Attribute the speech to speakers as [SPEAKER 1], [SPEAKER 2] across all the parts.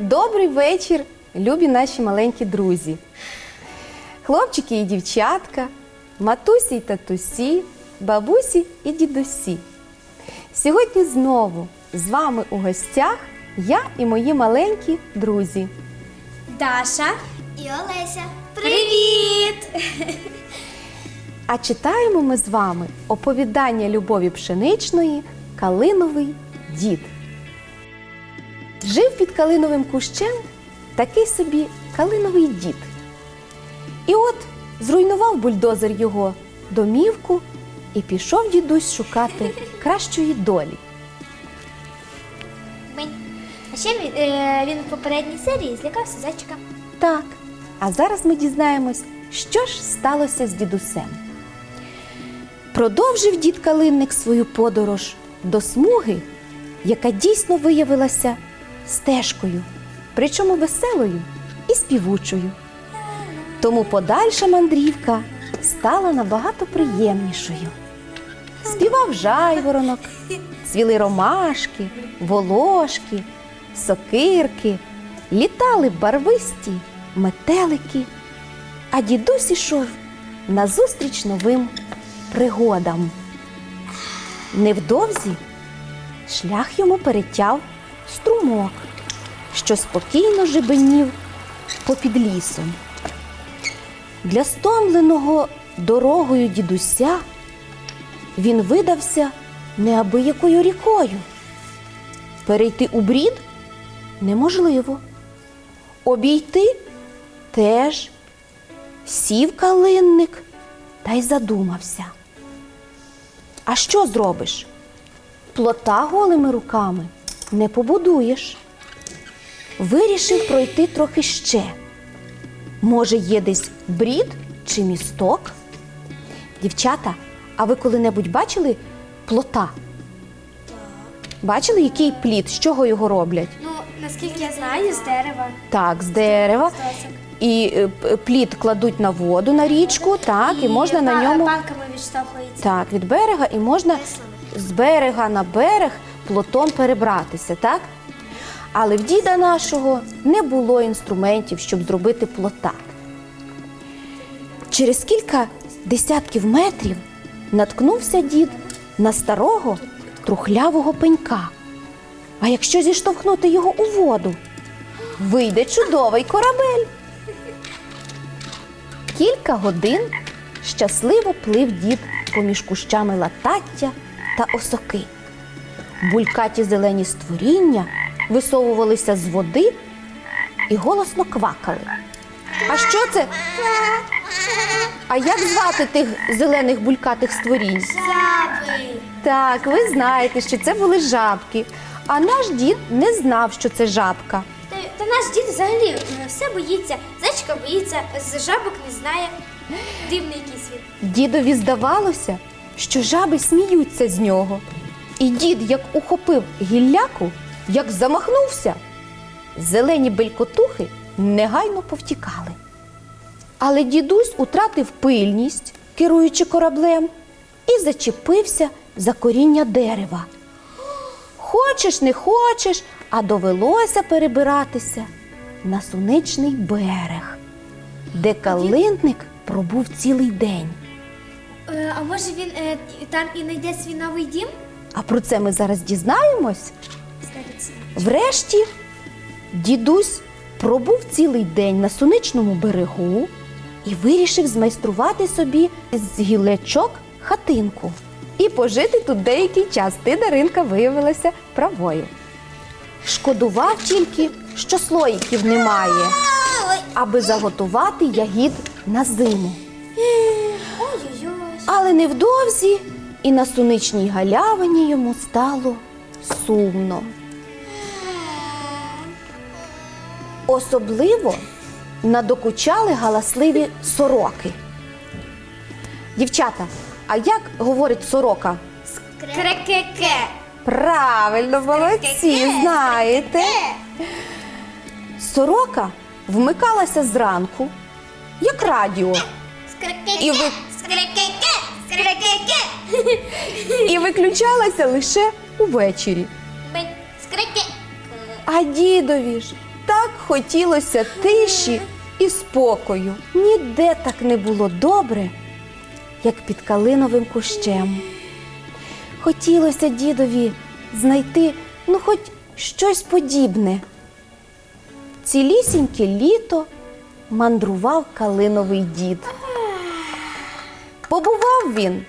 [SPEAKER 1] Добрий вечір, любі наші маленькі друзі. Хлопчики і дівчатка, матусі й татусі, бабусі і дідусі. Сьогодні знову з вами у гостях я і мої маленькі друзі.
[SPEAKER 2] Даша.
[SPEAKER 3] І Олеся.
[SPEAKER 2] Привіт!
[SPEAKER 1] А читаємо ми з вами оповідання Любові Пшеничної Калиновий дід. Жив під калиновим кущем такий собі калиновий дід. І от зруйнував бульдозер його домівку і пішов дідусь шукати кращої долі.
[SPEAKER 2] А ще він, е, він в попередній серії злякався зайчика.
[SPEAKER 1] Так, а зараз ми дізнаємось, що ж сталося з дідусем. Продовжив дід Калинник свою подорож до смуги, яка дійсно виявилася стежкою, причому веселою і співучою. Тому подальша мандрівка стала набагато приємнішою. Співав жайворонок, цвіли ромашки, волошки, сокирки, літали барвисті метелики, а дідусь ішов назустріч новим пригодам. Невдовзі шлях йому перетяв струмок, що спокійно жебенів попід лісом. Для стомленого дорогою дідуся він видався неабиякою рікою. Перейти у брід неможливо. Обійти теж сів калинник та й задумався. А що зробиш? Плота голими руками не побудуєш. Вирішив пройти трохи ще. Може, є десь брід чи місток? Дівчата, а ви коли-небудь бачили плота? Бачили, який плід, з чого його роблять?
[SPEAKER 2] Ну, наскільки я знаю, з дерева.
[SPEAKER 1] Так, з дерева. І е, плід кладуть на воду, на річку, так, і можна на
[SPEAKER 2] па-
[SPEAKER 1] ньому
[SPEAKER 2] палками відштовхується.
[SPEAKER 1] так, від берега, і можна з берега на берег плотом перебратися, так? Але в діда нашого не було інструментів, щоб зробити плота. Через кілька десятків метрів наткнувся дід на старого трухлявого пенька. А якщо зіштовхнути його у воду, вийде чудовий корабель. Кілька годин щасливо плив дід поміж кущами латаття та осоки. Булькаті зелені створіння висовувалися з води і голосно квакали. А що це? А як звати тих зелених булькатих створінь?
[SPEAKER 2] Жаби!
[SPEAKER 1] Так, ви знаєте, що це були жабки. А наш дід не знав, що це жабка.
[SPEAKER 2] Та, та наш дід взагалі е, все боїться. Зайчика боїться, з жабок не знає. Дивний якийсь він.
[SPEAKER 1] Дідові здавалося, що жаби сміються з нього. І дід, як ухопив гілляку, як замахнувся, зелені белькотухи негайно повтікали. Але дідусь утратив пильність, керуючи кораблем, і зачепився за коріння дерева. Хочеш, не хочеш, а довелося перебиратися на сонячний берег, де калинник пробув цілий день.
[SPEAKER 2] Е, а може він е, там і знайде свій новий дім?
[SPEAKER 1] А про це ми зараз дізнаємось. Врешті дідусь пробув цілий день на сонячному берегу і вирішив змайструвати собі з гілечок хатинку і пожити тут деякий час. Ти, Даринка, виявилася правою. Шкодував тільки, що слоїків немає, аби заготувати ягід на зиму. Але невдовзі і на сонячній галявині йому стало сумно. Особливо надокучали галасливі сороки. Дівчата, а як говорить сорока?
[SPEAKER 2] Крекеке.
[SPEAKER 1] Правильно, молодці, знаєте. Сорока вмикалася зранку, як радіо, і, ви...
[SPEAKER 2] Скрекеке.
[SPEAKER 1] і виключалася лише увечері.
[SPEAKER 2] Скреке.
[SPEAKER 1] А дідові ж так хотілося тиші і спокою. Ніде так не було добре, як під калиновим кущем. Хотілося дідові знайти ну хоч щось подібне. Цілісіньке літо мандрував калиновий дід. Побував він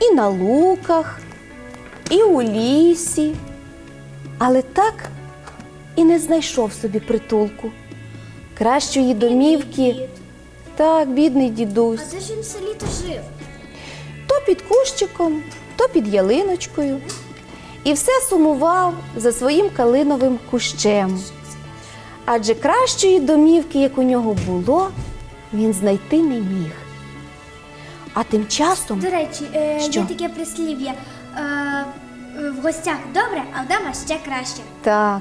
[SPEAKER 1] і на луках, і у лісі, але так і не знайшов собі притулку. Кращої домівки. Так, бідний дідусь.
[SPEAKER 2] А де ж він все літо жив?
[SPEAKER 1] то під кущиком, то під ялиночкою. І все сумував за своїм калиновим кущем. Адже кращої домівки, як у нього було, він знайти не міг. А тим часом
[SPEAKER 2] До речі, е,
[SPEAKER 1] Що?
[SPEAKER 2] є таке прислів'я. Е, е, в гостях добре, а вдома ще краще.
[SPEAKER 1] так.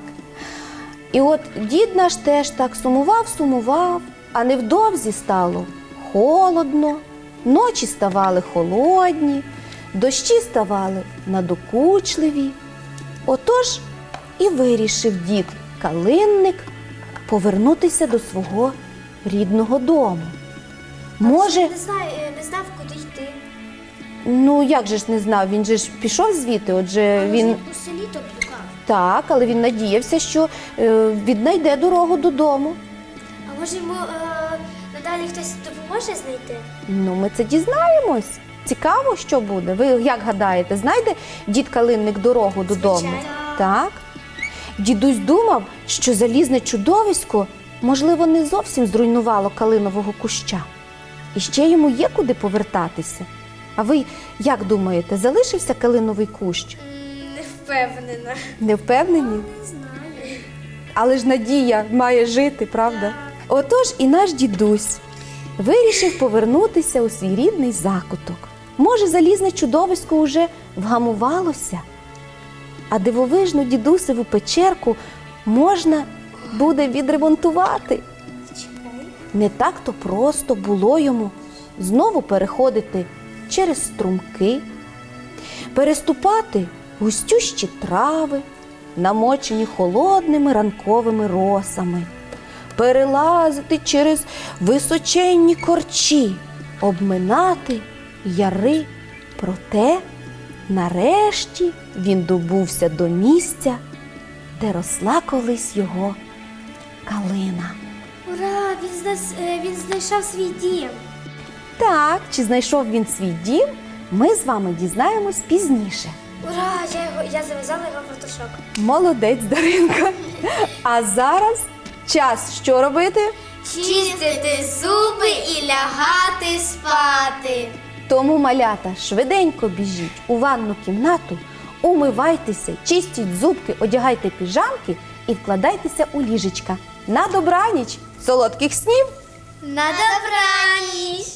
[SPEAKER 1] І от дід наш теж так сумував, сумував, а невдовзі стало холодно, ночі ставали холодні, дощі ставали надокучливі. Отож і вирішив дід калинник повернутися до свого рідного дому. Може,
[SPEAKER 2] Не знаю, е, не знав, куди йти.
[SPEAKER 1] ну як же ж не знав, він же ж пішов звідти, отже він.
[SPEAKER 2] у селі то блукав.
[SPEAKER 1] Так, але він надіявся, що е, віднайде дорогу додому.
[SPEAKER 2] А може йому е, надалі хтось допоможе знайти?
[SPEAKER 1] Ну, ми це дізнаємось. Цікаво, що буде. Ви як гадаєте, знайде дід Калинник дорогу додому?
[SPEAKER 2] Звичайно.
[SPEAKER 1] Так. Дідусь думав, що залізне чудовисько, можливо, не зовсім зруйнувало калинового куща. І ще йому є куди повертатися. А ви як думаєте, залишився калиновий кущ?
[SPEAKER 2] Не впевнена.
[SPEAKER 1] Не впевнені?
[SPEAKER 2] Не знаю.
[SPEAKER 1] Але ж надія має жити, правда? Отож і наш дідусь вирішив повернутися у свій рідний закуток. Може, залізне чудовисько уже вгамувалося, а дивовижну дідусеву печерку можна буде відремонтувати. Не так то просто було йому знову переходити через струмки, переступати густющі трави, намочені холодними ранковими росами, перелазити через височенні корчі, обминати яри. Проте, нарешті, він добувся до місця, де росла колись його калина.
[SPEAKER 2] Ура! Він, знас- е, він знайшов свій дім.
[SPEAKER 1] Так, чи знайшов він свій дім, ми з вами дізнаємось пізніше.
[SPEAKER 2] Ура! Я, його, я зав'язала його в фартушок.
[SPEAKER 1] Молодець, Даринка. А зараз час що робити?
[SPEAKER 2] Чистити зуби і лягати спати.
[SPEAKER 1] Тому, малята, швиденько біжіть у ванну кімнату, умивайтеся, чистіть зубки, одягайте піжамки і вкладайтеся у ліжечка. На добраніч, Солодких снів!
[SPEAKER 2] На добраніч!